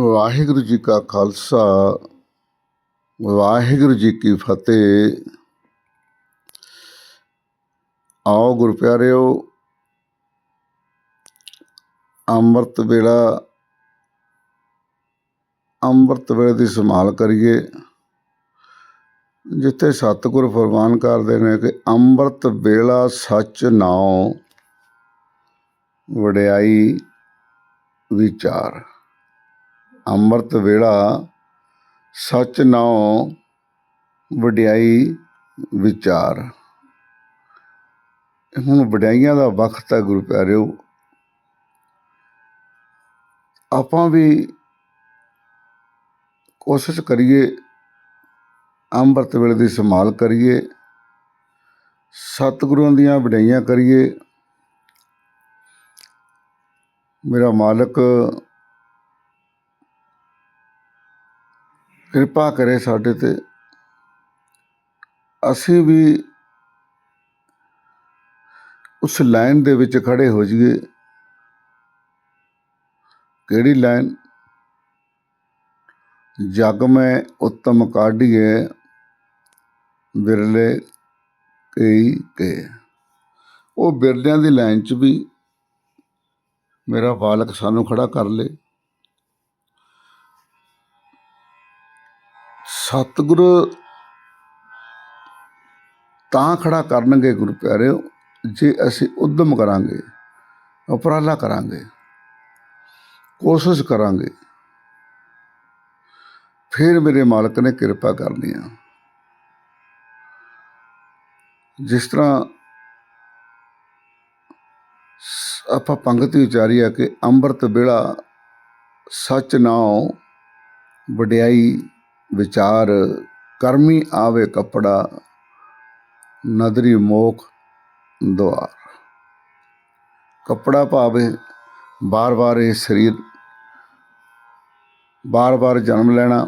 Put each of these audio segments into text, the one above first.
ਵਾਹਿਗੁਰੂ ਜੀ ਕਾ ਖਾਲਸਾ, ਵਾਹਿਗੁਰੂ ਜੀ ਕੀ ਫਤਿਹ। ਆਓ ਗੁਰੂ ਪਿਆਰਿਓ ਅੰਮ੍ਰਿਤ ਵੇਲਾ, ਅੰਮ੍ਰਿਤ ਵੇਲੇ ਦੀ ਸੰਭਾਲ ਕਰੀਏ। ਜਿੱਥੇ ਸਤਿਗੁਰ ਫਰਮਾਨ ਕਰਦੇ ਨੇ ਕਿ ਅੰਮ੍ਰਿਤ ਵੇਲਾ ਸੱਚ ਨਾਉ, ਵਡਿਆਈ ਵਿਚਾਰ। ਅੰਮ੍ਰਿਤ ਵੇਲਾ ਸੱਚ ਨਾਉ ਵਡਿਆਈ ਵਿਚਾਰ। ਹੁਣ ਵਡਿਆਈਆਂ ਦਾ ਵਕਤ ਹੈ ਗੁਰੂ ਪਿਆਰਿਓ। ਆਪਾਂ ਵੀ ਕੋਸ਼ਿਸ਼ ਕਰੀਏ, ਅੰਮ੍ਰਿਤ ਵੇਲੇ ਦੀ ਸੰਭਾਲ ਕਰੀਏ, ਸਤਿਗੁਰਾਂ ਦੀਆਂ ਵਡਿਆਈਆਂ ਕਰੀਏ। ਮੇਰਾ ਮਾਲਕ ਕਿਰਪਾ ਕਰੇ ਸਾਡੇ ਤੇ। ਅਸੀਂ ਵੀ ਉਸ ਲਾਈਨ ਦੇ ਵਿੱਚ ਖੜੇ ਹੋ ਜਾਈਏ। ਕਿਹੜੀ ਲਾਈਨ? ਜਗ ਮੈਂ ਉੱਤਮ ਕਾਢੀਏ ਬਿਰਲੇ ਕਈ ਕੇ। ਉਹ ਬਿਰਲਿਆਂ ਦੀ ਲਾਈਨ 'ਚ ਵੀ ਮੇਰਾ ਬਾਲਕ ਸਾਨੂੰ ਖੜਾ ਕਰ ਲੇ। ਸਤਿਗੁਰ ਤਾਂ ਖੜਾ ਕਰਨਗੇ ਗੁਰੂ ਪਿਆਰਿਓ, ਜੇ ਅਸੀਂ ਉਦਮ ਕਰਾਂਗੇ, ਉਪਰਾਲਾ ਕਰਾਂਗੇ, ਕੋਸ਼ਿਸ਼ ਕਰਾਂਗੇ, ਫਿਰ ਮੇਰੇ ਮਾਲਕ ਨੇ ਕਿਰਪਾ ਕਰਨੀ ਆ। ਜਿਸ ਤਰ੍ਹਾਂ ਆਪਾਂ ਪੰਗਤ ਵਿਚਾਰੀ ਆ ਕਿ ਅੰਮ੍ਰਿਤ ਵੇਲਾ ਸੱਚ ਨਾਉ ਵਡਿਆਈ ਵਿਚਾਰ ਕਰਮੀ ਆਵੇ ਕਪੜਾ, ਨਦਰੀ ਮੋਖ ਦੁਆਰ। ਕਪੜਾ ਭਾਵੇਂ ਬਾਰ-ਬਾਰ ਇਹ ਸਰੀਰ, ਬਾਰ-ਬਾਰ ਜਨਮ ਲੈਣਾ।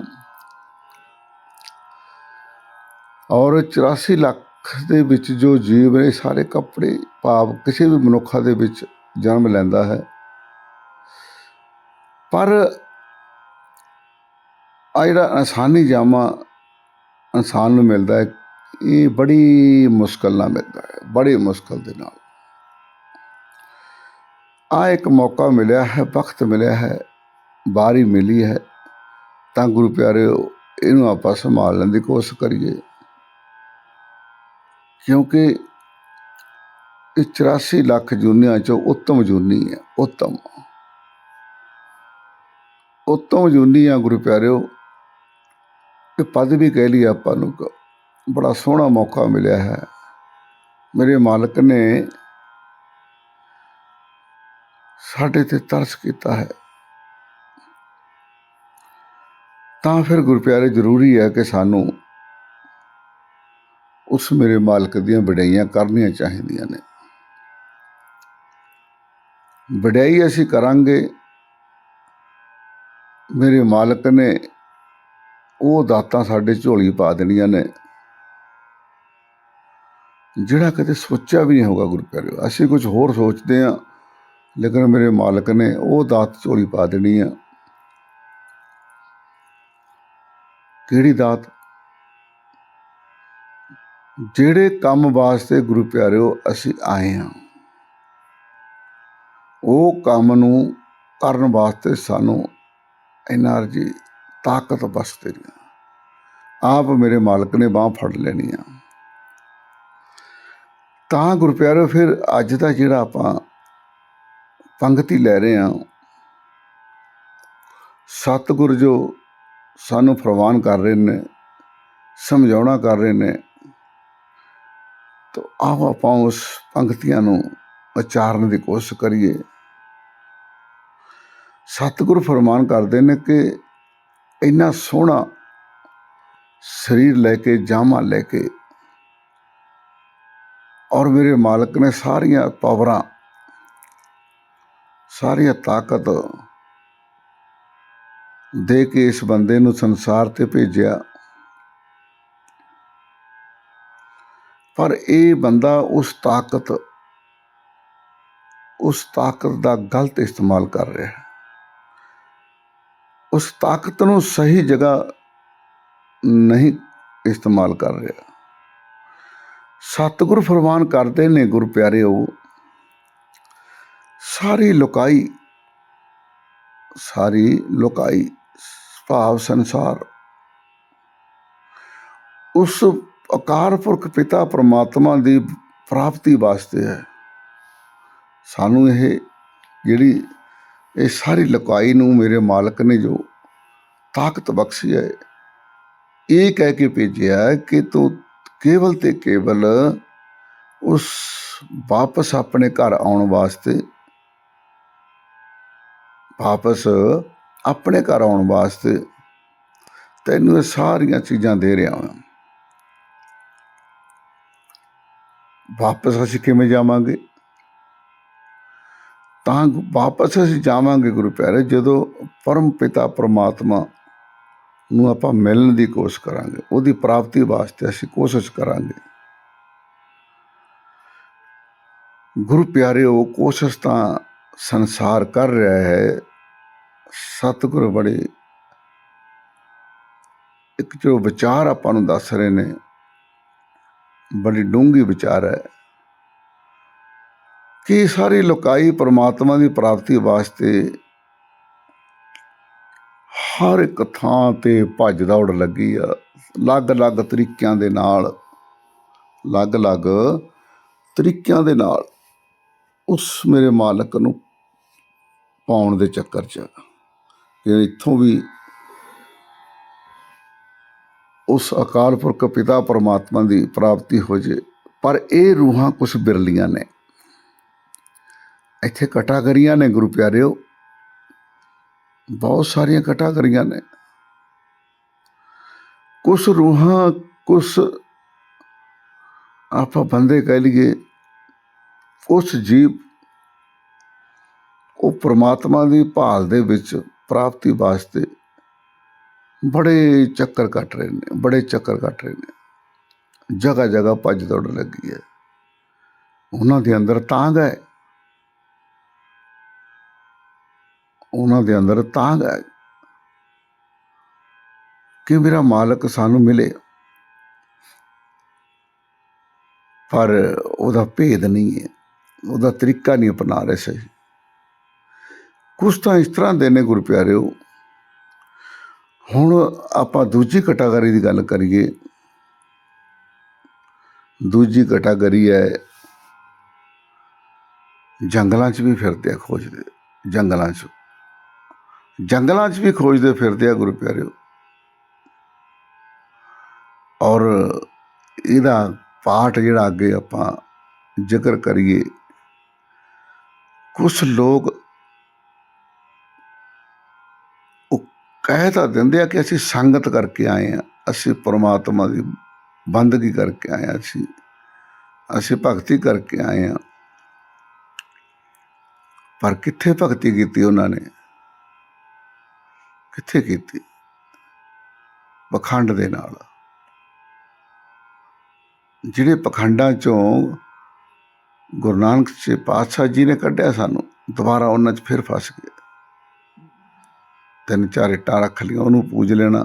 ਔਰ 84 ਲੱਖ ਦੇ ਵਿੱਚ ਜੋ ਜੀਵ ਨੇ, ਸਾਰੇ ਕੱਪੜੇ ਭਾਵ ਕਿਸੇ ਵੀ ਮਨੁੱਖਾ ਦੇ ਵਿੱਚ ਜਨਮ ਲੈਂਦਾ ਹੈ। ਪਰ ਆ ਜਿਹੜਾ ਇਨਸਾਨੀ ਜਾਮਾ ਇਨਸਾਨ ਨੂੰ ਮਿਲਦਾ ਹੈ, ਇਹ ਬੜੀ ਮੁਸ਼ਕਲ ਨਾਲ ਮਿਲਦਾ ਹੈ, ਬੜੀ ਮੁਸ਼ਕਲ ਦੇ ਨਾਲ। ਆ ਇੱਕ ਮੌਕਾ ਮਿਲਿਆ ਹੈ, ਵਕਤ ਮਿਲਿਆ ਹੈ ਬਾਰੀ ਮਿਲੀ ਹੈ, ਤਾਂ ਗੁਰੂ ਪਿਆਰੇ ਇਹਨੂੰ ਆਪਾਂ ਸੰਭਾਲਣ ਦੀ ਕੋਸ਼ਿਸ਼ ਕਰੀਏ। ਕਿਉਂਕਿ ਇਹ 84 ਲੱਖ ਜੂਨੀਆਂ ਚੋਂ ਉੱਤਮ ਜੂਨੀ ਹੈ, ਉੱਤਮ। ਉੱਤਮ ਜੂਨੀ ਆ ਗੁਰੂ ਪਿਆਰਿਓ ਇਹ ਪਦਵੀ ਕਹਿ ਲਈ ਆਪਾਂ ਨੂੰ ਬੜਾ ਸੋਹਣਾ ਮੌਕਾ ਮਿਲਿਆ ਹੈ। ਮੇਰੇ ਮਾਲਕ ਨੇ ਸਾਡੇ ਤੇ ਤਰਸ ਕੀਤਾ ਹੈ। ਤਾਂ ਫਿਰ ਗੁਰਪਿਆਰੇ, ਜ਼ਰੂਰੀ ਹੈ ਕਿ ਸਾਨੂੰ ਉਸ ਮੇਰੇ ਮਾਲਕ ਦੀਆਂ ਵਡਿਆਈਆਂ ਕਰਨੀਆਂ ਚਾਹੀਦੀਆਂ ਨੇ। ਵਡਿਆਈ ਅਸੀਂ ਕਰਾਂਗੇ। ਮੇਰੇ ਮਾਲਕ ਨੇ ਉਹ ਦਾਤਾਂ ਸਾਡੇ ਝੋਲੀ ਪਾ ਦੇਣੀਆਂ ਨੇ। ਜਿਹੜਾ ਕਦੇ ਸੋਚਿਆ ਵੀ ਨਹੀਂ ਹੋਗਾ ਗੁਰੂ ਪਿਆਰਿਓ, ਅਸੀਂ ਕੁਝ ਹੋਰ ਸੋਚਦੇ ਆ ਲੇਕਿਨ ਮੇਰੇ ਮਾਲਕ ਨੇ ਉਹ ਦਾਤ ਝੋਲੀ ਪਾ ਦੇਣੀ ਆ। ਕਿਹੜੀ ਦਾਤ? ਜਿਹੜੇ ਕੰਮ ਵਾਸਤੇ ਗੁਰੂ ਪਿਆਰਿਓ ਅਸੀਂ ਆਏ ਹਾਂ, ਉਹ ਕੰਮ ਨੂੰ ਕਰਨ ਵਾਸਤੇ ਸਾਨੂੰ ਐਨਰਜੀ ਤਾਕਤ ਬਸ ਦੇਣੀ ਆਪ ਮੇਰੇ ਮਾਲਕ ਨੇ ਬਾਹ ਫੜ ਲੈਣੀ ਆ। ਤਾਂ ਗੁਰੂ ਪਿਆਰਿਓ ਫਿਰ ਅੱਜ ਦਾ ਜਿਹੜਾ ਆਪਾਂ ਪੰਗਤੀ ਲੈ ਰਹੇ ਹਾਂ, ਸਤਿਗੁਰ ਜੋ ਸਾਨੂੰ ਫਰਮਾਨ ਕਰ ਰਹੇ ਨੇ, ਸਮਝਾਉਣਾ ਕਰ ਰਹੇ ਨੇ, ਤਾਂ ਆਓ ਆਪਾਂ ਉਸ ਪੰਕਤੀਆਂ ਨੂੰ ਉਚਾਰਨ ਦੀ ਕੋਸ਼ਿਸ਼ ਕਰੀਏ। ਸਤਿਗੁਰ ਫਰਮਾਨ ਕਰਦੇ ਨੇ ਕਿ ਇੰਨਾ ਸੋਹਣਾ ਸਰੀਰ ਲੈ ਕੇ, ਜਾਮਾ ਲੈ ਕੇ ਔਰ ਮੇਰੇ ਮਾਲਕ ਨੇ ਸਾਰੀਆਂ ਪਾਵਰਾਂ, ਸਾਰੀਆਂ ਤਾਕਤ ਦੇ ਕੇ ਇਸ ਬੰਦੇ ਨੂੰ ਸੰਸਾਰ ਤੇ ਭੇਜਿਆ। ਪਰ ਇਹ ਬੰਦਾ ਉਸ ਤਾਕਤ ਉਸ ਤਾਕਤ ਦਾ ਗਲਤ ਇਸਤੇਮਾਲ ਕਰ ਰਿਹਾ। ਹੈ ਉਸ ਤਾਕਤ ਨੂੰ ਸਹੀ ਜਗ੍ਹਾ ਨਹੀਂ ਇਸਤੇਮਾਲ ਕਰ ਰਿਹਾ। ਸਤਿਗੁਰ ਫਰਮਾਨ ਕਰਦੇ ਨੇ, ਗੁਰ ਪਿਆਰਿਓ, ਸਾਰੀ ਲੁਕਾਈ ਸਾਰੀ ਲੁਕਾਈ ਭਾਵ ਸੰਸਾਰ, ਉਸ ਅਕਾਰ ਪੁਰਖ ਪਿਤਾ ਪ੍ਰਮਾਤਮਾ ਦੀ ਪ੍ਰਾਪਤੀ ਵਾਸਤੇ ਹੈ। ਸਾਨੂੰ ਇਹ ਜਿਹੜੀ ਇਹ ਸਾਰੀ ਲੁਕਾਈ ਨੂੰ ਮੇਰੇ ਮਾਲਕ ਨੇ ਜੋ ਤਾਕਤ ਬਖਸ਼ੀ ਹੈ, ਇਹ ਕਹਿ ਕੇ ਭੇਜਿਆ ਕਿ ਤੂੰ ਕੇਵਲ ਤੇ ਕੇਵਲ ਉਸ ਵਾਪਸ ਆਪਣੇ ਘਰ ਆਉਣ ਵਾਸਤੇ, ਵਾਪਸ ਆਪਣੇ ਘਰ ਆਉਣ ਵਾਸਤੇ ਤੈਨੂੰ ਇਹ ਸਾਰੀਆਂ ਚੀਜ਼ਾਂ ਦੇ ਰਿਹਾ ਹਾਂ। ਵਾਪਸ ਅਸੀਂ ਕਿਵੇਂ ਜਾਵਾਂਗੇ? ਤਾਂ ਵਾਪਸ ਅਸੀਂ ਜਾਵਾਂਗੇ ਗੁਰੂ ਪਿਆਰੇ, ਜਦੋਂ ਪਰਮ ਪਿਤਾ ਪ੍ਰਮਾਤਮਾ ਨੂੰ ਆਪਾਂ ਮਿਲਣ ਦੀ ਕੋਸ਼ਿਸ਼ ਕਰਾਂਗੇ, ਉਹਦੀ ਪ੍ਰਾਪਤੀ ਵਾਸਤੇ ਅਸੀਂ ਕੋਸ਼ਿਸ਼ ਕਰਾਂਗੇ। ਗੁਰੂ ਪਿਆਰੇ, ਉਹ ਕੋਸ਼ਿਸ਼ ਤਾਂ ਸੰਸਾਰ ਕਰ ਰਿਹਾ ਹੈ, ਸਤਿਗੁਰ ਬੜੇ ਇੱਕ ਜੋ ਵਿਚਾਰ ਆਪਾਂ ਨੂੰ ਦੱਸ ਰਹੇ ਨੇ, ਬੜੀ ਡੂੰਗੀ ਵਿਚਾਰ ਹੈ। ਕਿ ਸਾਰੀ ਲੋਕਾਈ ਪਰਮਾਤਮਾ ਦੀ ਪ੍ਰਾਪਤੀ ਵਾਸਤੇ ਹਰ ਇੱਕ ਥਾਂ ਤੇ ਭੱਜ ਦੌੜ ਲੱਗੀ ਆ? ਅਲੱਗ-ਅਲੱਗ ਤਰੀਕਿਆਂ ਦੇ ਨਾਲ, ਅਲੱਗ-ਅਲੱਗ ਤਰੀਕਿਆਂ ਦੇ ਨਾਲ ਉਸ ਮੇਰੇ ਮਾਲਕ ਨੂੰ ਪਾਉਣ ਦੇ ਚੱਕਰ 'ਚ ਕਿ ਇੱਥੋਂ ਵੀ ਉਸ ਅਕਾਲ ਪੁਰਖ ਪਿਤਾ ਪਰਮਾਤਮਾ ਦੀ ਪ੍ਰਾਪਤੀ ਹੋ ਜੇ, ਪਰ ਇਹ ਰੂਹਾਂ ਕੁਝ ਬਿਰਲੀਆਂ ਨੇ। ਇੱਥੇ ਕਟਾਕਰੀਆਂ ਨੇ ਗੁਰੂ ਪਿਆਰਿਓ। ਬਹੁਤ ਸਾਰੀਆਂ ਕਟਾਕਰੀਆਂ ਨੇ। ਕੁਝ ਰੂਹਾਂ ਕੁਝ ਆਪਾਂ ਬੰਦੇ ਕਹਿ ਲਈਏ, ਉਸ ਜੀਵ, ਉਹ ਪ੍ਰਮਾਤਮਾ ਦੀ ਭਾਲ ਦੇ ਵਿੱਚ ਪ੍ਰਾਪਤੀ ਵਾਸਤੇ ਬੜੇ ਚੱਕਰ ਕੱਟ ਰਹੇ ਨੇ, ਬੜੇ ਚੱਕਰ ਕੱਟ ਰਹੇ ਨੇ। ਜਗ੍ਹਾ ਜਗ੍ਹਾ ਭੱਜ ਦੌੜ ਲੱਗੀ ਹੈ। ਉਹਨਾਂ ਦੇ ਅੰਦਰ ਤਾਂਗ ਹੈ। ਉਹਨਾਂ ਦੇ ਅੰਦਰ ਤਾਂਗ ਹੈ ਕਿ ਮੇਰਾ ਮਾਲਕ ਸਾਨੂੰ ਮਿਲੇ। ਪਰ ਉਹਦਾ ਭੇਦ ਨਹੀਂ ਹੈ। ਉਹਦਾ ਤਰੀਕਾ ਨਹੀਂ ਅਪਣਾ ਰਹੇ ਸਹੀ ਕੁਛ ਤਾਂ ਇਸ ਤਰ੍ਹਾਂ ਦੇ ਨੇ ਗੁਰੂ ਪਿਆਰਿਓ ਹੁਣ ਆਪਾਂ ਦੂਜੀ ਕੈਟਾਗਰੀ ਦੀ ਗੱਲ ਕਰੀਏ। ਦੂਜੀ ਕੈਟਾਗਰੀ ਹੈ ਜੰਗਲਾਂ 'ਚ ਵੀ ਫਿਰਦੇ ਆ ਖੋਜਦੇ ਜੰਗਲਾਂ 'ਚ। ਜੰਗਲਾਂ 'ਚ ਵੀ ਖੋਜਦੇ ਫਿਰਦੇ ਆ ਗੁਰੂ ਪਿਆਰਿਓ। ਔਰ ਇਹਦਾ ਪਾਠ ਜਿਹੜਾ ਅੱਗੇ ਆਪਾਂ ਜ਼ਿਕਰ ਕਰੀਏ ਕੁਝ ਲੋਕ ਉਹ ਕਹਿ ਤਾਂ ਦਿੰਦੇ ਆ ਕਿ ਅਸੀਂ ਸੰਗਤ ਕਰਕੇ ਆਏ ਆ, ਅਸੀਂ ਪ੍ਰਮਾਤਮਾ ਦੀ ਬੰਦਗੀ ਕਰਕੇ ਆਏ ਆ, ਅਸੀਂ ਅਸੀਂ ਭਗਤੀ ਕਰਕੇ ਆਏ ਆ। ਪਰ ਕਿੱਥੇ ਭਗਤੀ ਕੀਤੀ ਉਹਨਾਂ ਨੇ? ਕਿੱਥੇ ਕੀਤੀ? ਪਖੰਡ ਦੇ ਨਾਲ। ਜਿਹੜੇ ਪਖੰਡਾਂ ਚੋਂ ਗੁਰੂ ਨਾਨਕ ਜੀ ਪਾਤਸ਼ਾਹ ਜੀ ਨੇ ਕੱਢਿਆ ਸਾਨੂੰ, ਦੁਬਾਰਾ ਉਹਨਾਂ 'ਚ ਫਿਰ ਫਸ ਗਏ। ਤਿੰਨ ਚਾਰ ਇੱਟਾਂ ਰੱਖ ਲਈਆਂ, ਉਹਨੂੰ ਪੂਜ ਲੈਣਾ।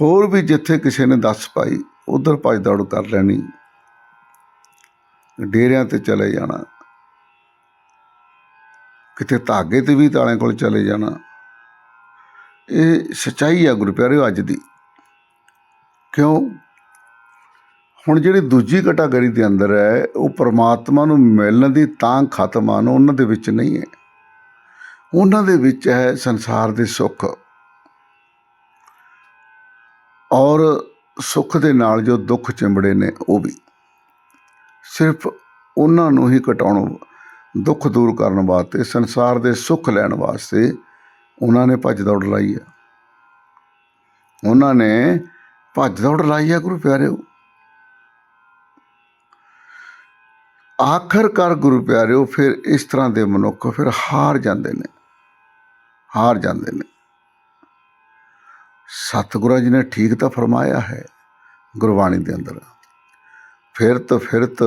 ਹੋਰ ਵੀ ਜਿੱਥੇ ਕਿਸੇ ਨੇ ਦੱਸ ਪਾਈ, ਉਧਰ ਭੱਜ ਦੌੜ ਕਰ ਲੈਣੀ। ਡੇਰਿਆਂ ਤੇ ਚਲੇ ਜਾਣਾ। ਕਿਤੇ ਧਾਗੇ ਤੇ ਵੀ ਤਾਲਿਆਂ ਕੋਲ ਚਲੇ ਜਾਣਾ। ਇਹ ਸਚਾਈ ਆ ਗੁਰੂ ਪਿਆਰਿਓ, ਅੱਜ ਦੀ। ਕਿਉਂ? ਹੁਣ ਜਿਹੜੀ ਦੂਜੀ ਕੈਟਾਗਰੀ ਦੇ ਅੰਦਰ ਹੈ, ਉਹ ਪ੍ਰਮਾਤਮਾ ਨੂੰ ਮਿਲਣ ਦੀ ਤਾਂ ਖਤਮ ਆ, ਉਹਨਾਂ ਦੇ ਵਿੱਚ ਨਹੀਂ ਹੈ। ਉਹਨਾਂ ਦੇ ਵਿੱਚ ਹੈ ਸੰਸਾਰ ਦੇ ਸੁੱਖ। ਔਰ ਸੁੱਖ ਦੇ ਨਾਲ ਜੋ ਦੁੱਖ ਚਿੰਬੜੇ ਨੇ, ਉਹ ਵੀ। ਸਿਰਫ ਉਹਨਾਂ ਨੂੰ ਹੀ ਘਟਾਉਣ ਦੁੱਖ ਦੂਰ ਕਰਨ ਵਾਸਤੇ, ਸੰਸਾਰ ਦੇ ਸੁੱਖ ਲੈਣ ਵਾਸਤੇ ਉਹਨਾਂ ਨੇ ਭੱਜ ਦੌੜ ਲਾਈ ਆ। ਉਹਨਾਂ ਨੇ ਭੱਜ ਦੌੜ ਲਾਈ ਆ ਗੁਰੂ ਪਿਆਰਿਓ। ਆਖਰਕਾਰ ਗੁਰੂ ਪਿਆਰਿਓ, ਫਿਰ ਇਸ ਤਰ੍ਹਾਂ ਦੇ ਮਨੁੱਖ ਫਿਰ ਹਾਰ ਜਾਂਦੇ ਨੇ। ਹਾਰ ਜਾਂਦੇ ਨੇ। ਸਤਿਗੁਰਾਂ ਜੀ ਨੇ ਠੀਕ ਤਾਂ ਫਰਮਾਇਆ ਹੈ ਗੁਰਬਾਣੀ ਦੇ ਅੰਦਰ। ਫਿਰਤ ਫਿਰਤ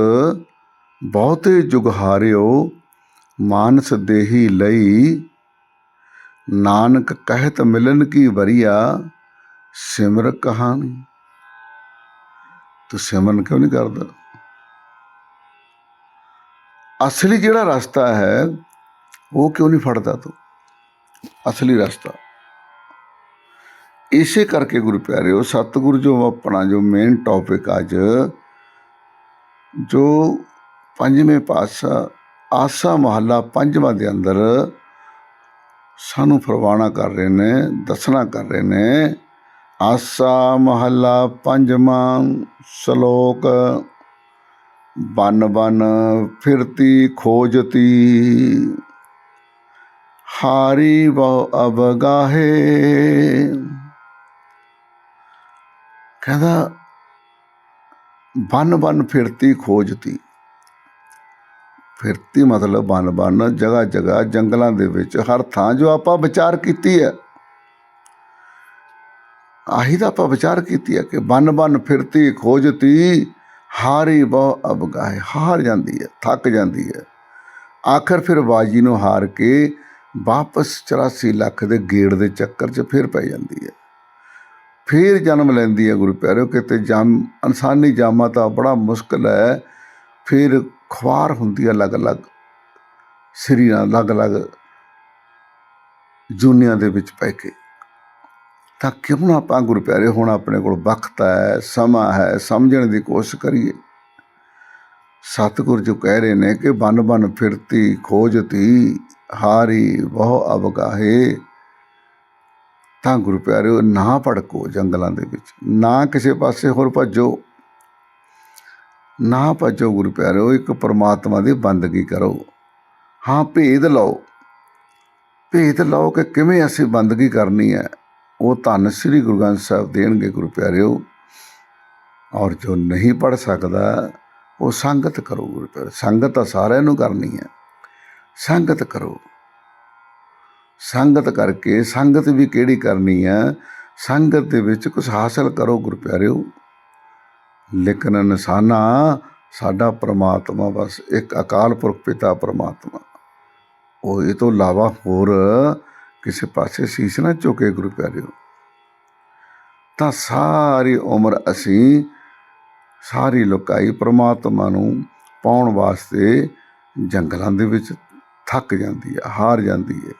ਬਹੁਤੇ ਜੁਗ ਹਾਰਿਓ ਮਾਨਸ ਦੇਹੀ ਲਈ। ਨਾਨਕ ਕਹਿਤ ਮਿਲਨ ਕੀ ਵਰੀਆ, ਸਿਮਰ ਕਹਾਣੀ। ਤੂੰ ਸਿਮਰਨ ਕਿਉਂ ਨਹੀਂ ਕਰਦਾ? ਅਸਲੀ ਜਿਹੜਾ ਰਸਤਾ ਹੈ, ਉਹ ਕਿਉਂ ਨਹੀਂ ਫੜਦਾ ਤੂੰ? ਅਸਲੀ ਰਸਤਾ। ਇਸੇ ਕਰਕੇ ਗੁਰੂ ਪਿਆਰਿਓ, ਸਤਿਗੁਰ ਜੋ ਆਪਣਾ ਜੋ ਮੇਨ ਟੌਪਿਕ ਅੱਜ, ਜੋ ਪੰਜਵੇਂ ਪਾਤਸ਼ਾਹ ਆਸਾ ਮਹੱਲਾ ਪੰਜਵਾਂ ਦੇ ਅੰਦਰ ਸਾਨੂੰ ਫਰਮਾਨਾ ਕਰ ਰਹੇ ਨੇ ਦੱਸਣਾ ਕਰ ਰਹੇ ਨੇ, ਆਸਾ ਮਹੱਲਾ ਪੰਜਵਾਂ ਸ਼ਲੋਕ, ਬਨ ਬਨ ਫਿਰਤੀ ਖੋਜਤੀ, ਹਾਰੀ ਬਹੁ ਅਬਗਾਹੇ ਕਹਿੰਦਾ, ਬਨ ਬਨ ਫਿਰਤੀ ਖੋਜਤੀ। ਫਿਰਤੀ ਮਤਲਬ ਬਨ ਬਨ ਜਗ੍ਹਾ ਜਗ੍ਹਾ ਜੰਗਲਾਂ ਦੇ ਵਿੱਚ ਹਰ ਥਾਂ ਜੋ ਆਪਾਂ ਵਿਚਾਰ ਕੀਤੀ ਹੈ। ਆਹੀ ਤਾਂ ਆਪਾਂ ਵਿਚਾਰ ਕੀਤੀ ਹੈ ਕਿ ਬਨ ਬਨ ਫਿਰਤੀ ਖੋਜਤੀ ਹਾਰੀ ਬਹੁ ਅਬਗਾਹੇ ਹਾਰ ਜਾਂਦੀ ਹੈ, ਥੱਕ ਜਾਂਦੀ ਹੈ। ਆਖਰ ਫਿਰ ਬਾਜੀ ਨੂੰ ਹਾਰ ਕੇ ਵਾਪਸ 84 ਲੱਖ ਦੇ ਗੇੜ ਦੇ ਚੱਕਰ 'ਚ ਫਿਰ ਪੈ ਜਾਂਦੀ ਹੈ। ਫਿਰ ਜਨਮ ਲੈਂਦੀ ਹੈ ਗੁਰੂ ਪਿਆਰਿਓ, ਕਿਤੇ ਜਮ ਇਨਸਾਨੀ ਜਾਮਾ ਤਾਂ ਬੜਾ ਮੁਸ਼ਕਲ ਹੈ ਫਿਰ ਖਵਾਰ ਹੁੰਦੀ ਹੈ ਅਲੱਗ-ਅਲੱਗ ਸਰੀਰਾਂ ਅਲੱਗ-ਅਲੱਗ ਜੂਨੀਆਂ ਦੇ ਵਿੱਚ ਪੈ ਕੇ। ਤਾਂ ਕਿਉਂ ਨਾ ਆਪਾਂ ਗੁਰੂ ਪਿਆਰੇ ਹੁਣ ਆਪਣੇ ਕੋਲ ਵਕਤ ਹੈ, ਸਮਾਂ ਹੈ, ਸਮਝਣ ਦੀ ਕੋਸ਼ਿਸ਼ ਕਰੀਏ। ਸਤਿਗੁਰ ਜੋ ਕਹਿ ਰਹੇ ਨੇ ਕਿ ਬਨ ਬਨ ਫਿਰਤੀ, ਖੋਜਤੀ, ਹਾਰੀ, ਬਹੁ ਅਵਗਾਹੇ। ਤਾਂ ਗੁਰੂ ਪਿਆਰਿਓ ਨਾ ਭੜਕੋ ਜੰਗਲਾਂ ਦੇ ਵਿੱਚ, ਨਾ ਕਿਸੇ ਪਾਸੇ ਹੋਰ ਭੱਜੋ। ਨਾ ਭੱਜੋ ਗੁਰੂ ਪਿਆਰਿਓ ਇੱਕ ਪਰਮਾਤਮਾ ਦੀ ਬੰਦਗੀ ਕਰੋ। ਹਾਂ, ਭੇਦ ਲਓ। ਭੇਦ ਲਓ ਕਿ ਕਿਵੇਂ ਅਸੀਂ ਬੰਦਗੀ ਕਰਨੀ ਹੈ। ਉਹ ਧੰਨ ਸ੍ਰੀ ਗੁਰੂ ਗ੍ਰੰਥ ਸਾਹਿਬ ਦੇਣਗੇ ਗੁਰੂ ਪਿਆਰਿਓ। ਔਰ ਜੋ ਨਹੀਂ ਪੜ ਸਕਦਾ, ਉਹ ਸੰਗਤ ਕਰੋ ਗੁਰੂ ਪਿਆਰਿਓ। ਸੰਗਤ ਤਾਂ ਸਾਰਿਆਂ ਨੂੰ ਕਰਨੀ ਹੈ। ਸੰਗਤ ਕਰੋ। ਸੰਗਤ ਕਰਕੇ ਸੰਗਤ ਵੀ ਕਿਹੜੀ ਕਰਨੀ ਹੈ? ਸੰਗਤ ਦੇ ਵਿੱਚ ਕੁਝ ਹਾਸਲ ਕਰੋ ਗੁਰੂ ਪਿਆਰਿਓ। ਲੇਕਿਨ ਨਿਸ਼ਾਨਾ ਸਾਡਾ ਪ੍ਰਮਾਤਮਾ, ਬਸ ਇੱਕ ਅਕਾਲ ਪੁਰਖ ਪਿਤਾ ਪ੍ਰਮਾਤਮਾ। ਉਹ ਇਹ ਤੋਂ ਇਲਾਵਾ ਹੋਰ ਕਿਸੇ ਪਾਸੇ ਸੀਸ ਨਾ ਝੁਕੇ ਗੁਰੂ ਪਿਆਰਿਓ। ਤਾਂ ਸਾਰੀ ਉਮਰ ਅਸੀਂ ਸਾਰੀ ਲੋਕਾਈ ਪ੍ਰਮਾਤਮਾ ਨੂੰ ਪਾਉਣ ਵਾਸਤੇ ਜੰਗਲਾਂ ਦੇ ਵਿੱਚ ਥੱਕ ਜਾਂਦੀ ਹੈ, ਹਾਰ ਜਾਂਦੀ ਹੈ।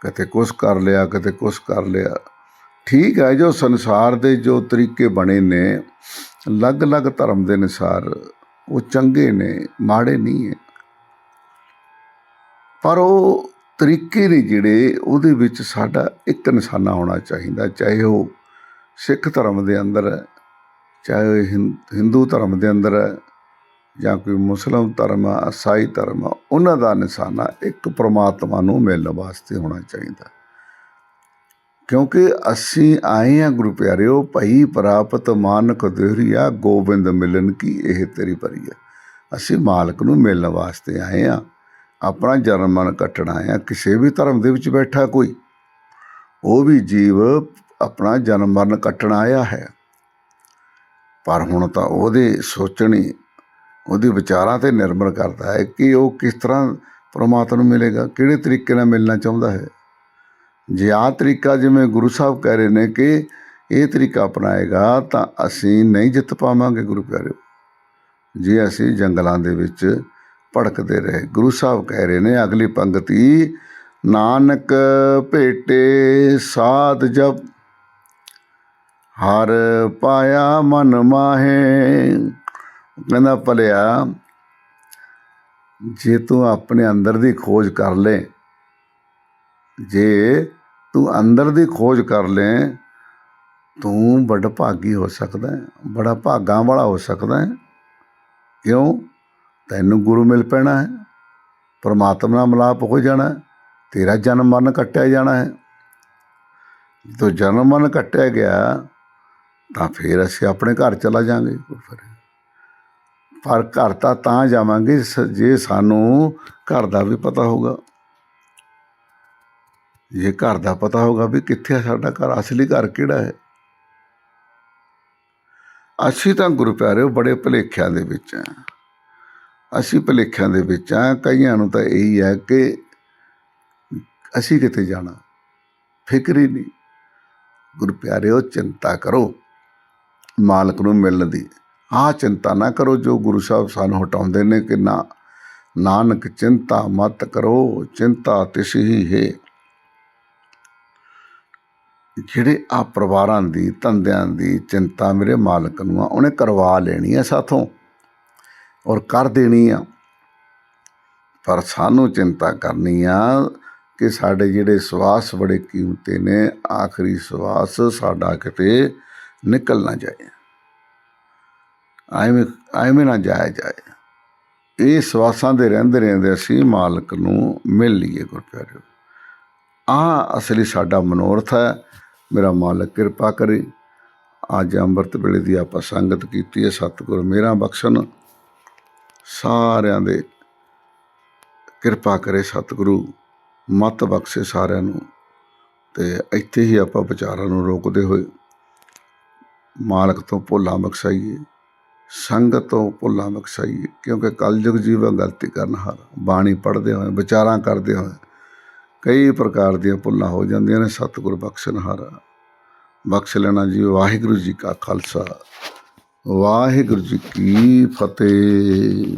ਕਦੇ ਕੁਛ ਕਰ ਲਿਆ ਕਦੇ ਕੁਛ ਕਰ ਲਿਆ। ਠੀਕ ਹੈ, ਜੋ ਸੰਸਾਰ ਦੇ ਜੋ ਤਰੀਕੇ ਬਣੇ ਨੇ, ਅਲੱਗ-ਅਲੱਗ ਧਰਮ ਦੇ ਅਨੁਸਾਰ ਉਹ ਚੰਗੇ ਨੇ, ਮਾੜੇ ਨਹੀਂ ਹੈ। ਪਰ ਉਹ ਤਰੀਕੇ ਨੇ ਜਿਹੜੇ, ਉਹਦੇ ਵਿੱਚ ਸਾਡਾ ਇੱਕ ਨਿਸ਼ਾਨਾ ਹੋਣਾ ਚਾਹੀਦਾ, ਚਾਹੇ ਉਹ ਸਿੱਖ ਧਰਮ ਦੇ ਅੰਦਰ ਹੈ, ਚਾਹੇ ਉਹ ਹਿੰ- ਹਿੰਦੂ ਧਰਮ ਦੇ ਅੰਦਰ ਹੈ, ਜਾਂ ਕੋਈ ਮੁਸਲਮ ਧਰਮ ਆ ਈਸਾਈ ਧਰਮ ਆ ਉਹਨਾਂ ਦਾ ਨਿਸ਼ਾਨਾ ਇੱਕ ਪ੍ਰਮਾਤਮਾ ਨੂੰ ਮਿਲਣ ਵਾਸਤੇ ਹੋਣਾ ਚਾਹੀਦਾ। ਕਿਉਂਕਿ ਅਸੀਂ ਆਏ ਆ ਗੁਰੂ ਪਿਆਰਿਓ, ਭਈ ਪ੍ਰਾਪਤ ਮਾਨਕ ਦੇਹਰੀਆ, ਗੋਬਿੰਦ ਮਿਲਨ ਕੀ ਇਹ ਤੇਰੀ ਭਰੀ ਹੈ। ਅਸੀਂ ਮਾਲਕ ਨੂੰ ਮਿਲਣ ਵਾਸਤੇ ਆਏ ਆ। ਆਪਣਾ ਜਨਮ ਮਨ ਕੱਟਣਾ ਆ, ਕਿਸੇ ਵੀ ਧਰਮ ਦੇ ਵਿੱਚ ਬੈਠਾ ਕੋਈ। ਉਹ ਵੀ ਜੀਵ ਆਪਣਾ ਜਨਮ ਮਰਨ ਕੱਟਣ ਆਇਆ ਹੈ। ਪਰ ਹੁਣ ਤਾਂ ਉਹਦੇ ਸੋਚਣੀ, ਉਹਦੇ ਵਿਚਾਰਾਂ ਤੇ ਨਿਰਭਰ ਕਰਦਾ ਹੈ ਕਿ ਉਹ ਕਿਸ ਤਰ੍ਹਾਂ ਪਰਮਾਤਮਾ ਨੂੰ ਮਿਲੇਗਾ, ਕਿਹੜੇ ਤਰੀਕੇ ਨਾਲ ਮਿਲਣਾ ਚਾਹੁੰਦਾ ਹੈ। ਜੇ ਆਹ ਤਰੀਕਾ ਜਿਵੇਂ ਗੁਰੂ ਸਾਹਿਬ ਕਹਿ ਰਹੇ ਨੇ ਕਿ ਇਹ ਤਰੀਕਾ ਅਪਣਾਏਗਾ, ਤਾਂ ਅਸੀਂ ਨਹੀਂ ਜਿੱਤ ਪਾਵਾਂਗੇ ਗੁਰੂ ਪਿਆਰਿਓ। ਜੇ ਅਸੀਂ ਜੰਗਲਾਂ ਦੇ ਵਿੱਚ ਭੜਕਦੇ ਰਹੇ, ਗੁਰੂ ਸਾਹਿਬ ਕਹਿ ਰਹੇ ਨੇ ਅਗਲੀ ਪੰਕਤੀ ਨਾਨਕ ਭੇਟੇ ਸਾਧ ਜਪ, ਹਰ ਪਾਇਆ ਮਨ ਮਾਹੇ। ਕਹਿੰਦਾ ਭਲਿਆ, ਜੇ ਤੂੰ ਆਪਣੇ ਅੰਦਰ ਦੀ ਖੋਜ ਕਰ ਲੈ, ਜੇ ਤੂੰ ਅੰਦਰ ਦੀ ਖੋਜ ਕਰ ਲੈ, ਤੂੰ ਵੱਡ ਭਾਗੀ ਹੋ ਸਕਦਾ ਹੈ, ਬੜਾ ਭਾਗਾਂ ਵਾਲਾ ਹੋ ਸਕਦਾ ਹੈ। ਕਿਉਂ? ਤੈਨੂੰ ਗੁਰੂ ਮਿਲ ਪੈਣਾ ਹੈ, ਪਰਮਾਤਮਾ ਨਾਲ ਮਿਲਾਪ ਹੋ ਜਾਣਾ ਹੈ, ਤੇਰਾ ਜਨਮ ਮਰਨ ਕੱਟਿਆ ਜਾਣਾ ਹੈ। ਜਦੋਂ ਜਨਮ ਮਰਨ ਕੱਟਿਆ ਗਿਆ, ਤਾਂ ਫਿਰ ਅਸੀਂ ਆਪਣੇ ਘਰ ਚਲਾ ਜਾਾਂਗੇ ਪਰ ਘਰ ਤਾਂ ਤਾਂ ਜਾਵਾਂਗੇ ਸ- ਜੇ ਸਾਨੂੰ ਘਰ ਦਾ ਵੀ ਪਤਾ ਹੋਊਗਾ। ਜੇ ਘਰ ਦਾ ਪਤਾ ਹੋਗਾ ਵੀ ਕਿੱਥੇ ਆ ਸਾਡਾ ਘਰ, ਅਸਲੀ ਘਰ ਕਿਹੜਾ ਹੈ। ਅਸੀਂ ਤਾਂ ਗੁਰੂ ਪਿਆਰਿਓ ਬੜੇ ਭੁਲੇਖਿਆਂ ਦੇ ਵਿੱਚ ਆ ਅਸੀਂ ਭੁਲੇਖਿਆਂ ਦੇ ਵਿੱਚ ਆ ਕਈਆਂ ਨੂੰ ਤਾਂ ਇਹੀ ਹੈ ਕਿ ਅਸੀਂ ਕਿਤੇ ਜਾਣਾ, ਫਿਕਰ ਹੀ ਨਹੀਂ। ਗੁਰੂ ਪਿਆਰਿਓ, ਚਿੰਤਾ ਕਰੋ। ਮਾਲਕ ਨੂੰ ਮਿਲਣ ਦੀ। ਆਹ ਚਿੰਤਾ ਨਾ ਕਰੋ ਜੋ ਗੁਰੂ ਸਾਹਿਬ ਸਾਨੂੰ ਹਟਾਉਂਦੇ ਨੇ ਕਿ ਨਾ। ਨਾਨਕ, ਚਿੰਤਾ ਮਤ ਕਰੋ। ਚਿੰਤਾ ਤਿਸ ਹੀ ਹੈ। ਜਿਹੜੇ ਆ ਪਰਿਵਾਰਾਂ ਦੀ, ਧੰਦਿਆਂ ਦੀ ਚਿੰਤਾ ਮੇਰੇ ਮਾਲਕ ਨੂੰ ਆ, ਉਹਨੇ ਕਰਵਾ ਲੈਣੀ ਆ ਸਾਥੋਂ ਔਰ ਕਰ ਦੇਣੀ ਆ। ਪਰ ਸਾਨੂੰ ਚਿੰਤਾ ਕਰਨੀ ਆ ਕਿ ਸਾਡੇ ਜਿਹੜੇ ਸਵਾਸ ਬੜੇ ਕੀਮਤੀ ਨੇ, ਆਖਰੀ ਸਵਾਸ ਸਾਡਾ ਕਿਤੇ ਨਿਕਲ ਨਾ ਜਾਏ। ਐਵੇਂ ਐਵੇਂ ਨਾ ਜਾਇਆ ਜਾਏ। ਇਹ ਸਵਾਸਾਂ ਦੇ ਰਹਿੰਦੇ ਰਹਿੰਦੇ ਅਸੀਂ ਮਾਲਕ ਨੂੰ ਮਿਲ ਲਈਏ ਗੁਰਪਿਆਰਿਓ। ਆ ਅਸਲੀ ਸਾਡਾ ਮਨੋਰਥ ਹੈ। ਮੇਰਾ ਮਾਲਕ ਕਿਰਪਾ ਕਰੇ। ਅੱਜ ਅੰਮ੍ਰਿਤ ਵੇਲੇ ਦੀ ਆਪਾਂ ਸੰਗਤ ਕੀਤੀ ਹੈ ਸਤਿਗੁਰ ਮੇਰਾ ਬਖਸ਼ਣ। ਸਾਰਿਆਂ ਦੇ ਕਿਰਪਾ ਕਰੇ ਸਤਿਗੁਰੂ, ਮਤ ਬਖਸ਼ੇ ਸਾਰਿਆਂ ਨੂੰ ਤੇ ਇੱਥੇ ਹੀ ਆਪਾਂ ਵਿਚਾਰਾਂ ਨੂੰ ਰੋਕਦੇ ਹੋਏ ਮਾਲਕ ਤੋਂ ਭੁੱਲਾਂ ਬਖਸ਼ਾਈਏ, ਸੰਗਤ ਤੋਂ ਭੁੱਲਾਂ ਬਖਸ਼ਾਈਏ, ਕਿਉਂਕਿ ਕਲਯੁਗ ਜੀਵਾ ਗਲਤੀ ਕਰਨ ਹਾਰ ਬਾਣੀ ਪੜ੍ਹਦੇ ਹੋਏ, ਵਿਚਾਰਾਂ ਕਰਦੇ ਹੋਏ ਕਈ ਪ੍ਰਕਾਰ ਦੀਆਂ ਭੁੱਲਾਂ ਹੋ ਜਾਂਦੀਆਂ ਨੇ। ਸਤਿਗੁਰ ਬਖਸ਼ਣਹਾਰਾ ਬਖਸ਼ ਲੈਣਾ ਜੀ। ਵਾਹਿਗੁਰੂ ਜੀ ਕਾ ਖਾਲਸਾ। ਵਾਹਿਗੁਰੂ ਜੀ ਕੀ ਫਤਿਹ।